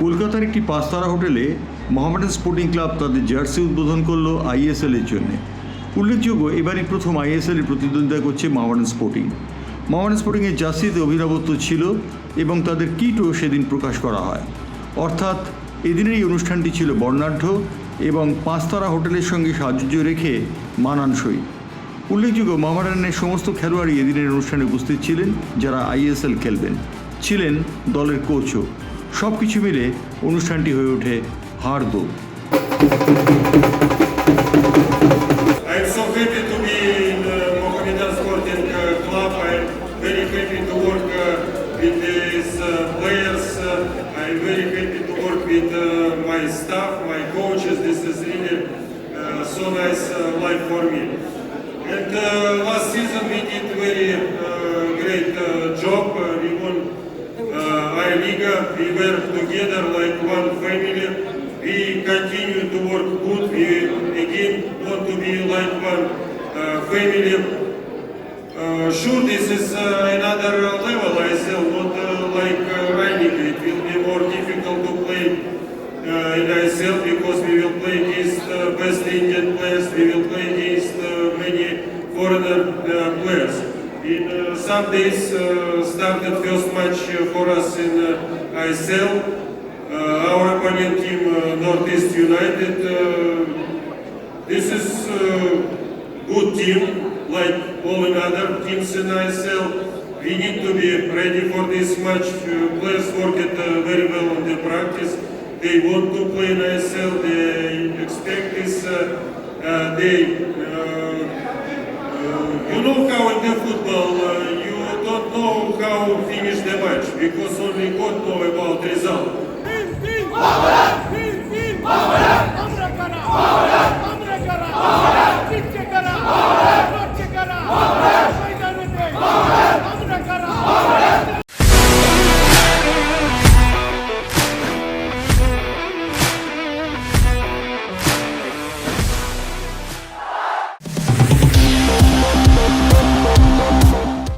কলকাতার একটি পাঁচতারা হোটেলে মোহামেডান স্পোর্টিং ক্লাব তাদের জার্সি উদ্বোধন করল আইএসএল এর জন্য। উল্লেখযোগ্য, এবারই প্রথম আইএসএল প্রতিদ্বন্দ্বিতা করছে মোহামেডান স্পোর্টিং। মোহামেডান স্পোর্টিংয়ের জার্সিতে অভিনবত্ব ছিল এবং তাদের কিটও সেদিন প্রকাশ করা হয়। অর্থাৎ, এদিনের এই অনুষ্ঠানটি ছিল বর্ণাঢ্য এবং পাঁচতারা হোটেলের সঙ্গে সাহায্য রেখে মানানসই। উল্লেখযোগ্য মোহামেডানের সমস্ত খেলোয়াড়ই এদিনের অনুষ্ঠানে উপস্থিত ছিলেন যারা আইএসএল খেলবেন। ছিলেন দলের কোচও সব কিছু মিলে অনুষ্ঠানটি হয়ে ওঠে দৌড় so uh, uh, uh, uh. Uh, uh, uh, uh. And uh, last season we did very uh, We were together like one family. We continue to work good. We again want to be like one uh, family. Uh, sure, this is uh, another level. I say not uh, like uh, Liga. It will be more difficult to play uh, in ISL because we will play against uh, best Indian players. We will play against uh, many foreigner uh, players. In uh, some days uh, started first match for us in uh, ISL. Uh, our opponent team uh, Northeast United. Uh, this is uh, good team like all other teams in ISL. We need to be ready for this match. Uh, players worked uh, very well on the practice. They want to play in ISL. They expect this. Uh, uh, they, uh, you know how in the football uh, you don't know how finish the match because only God know about result.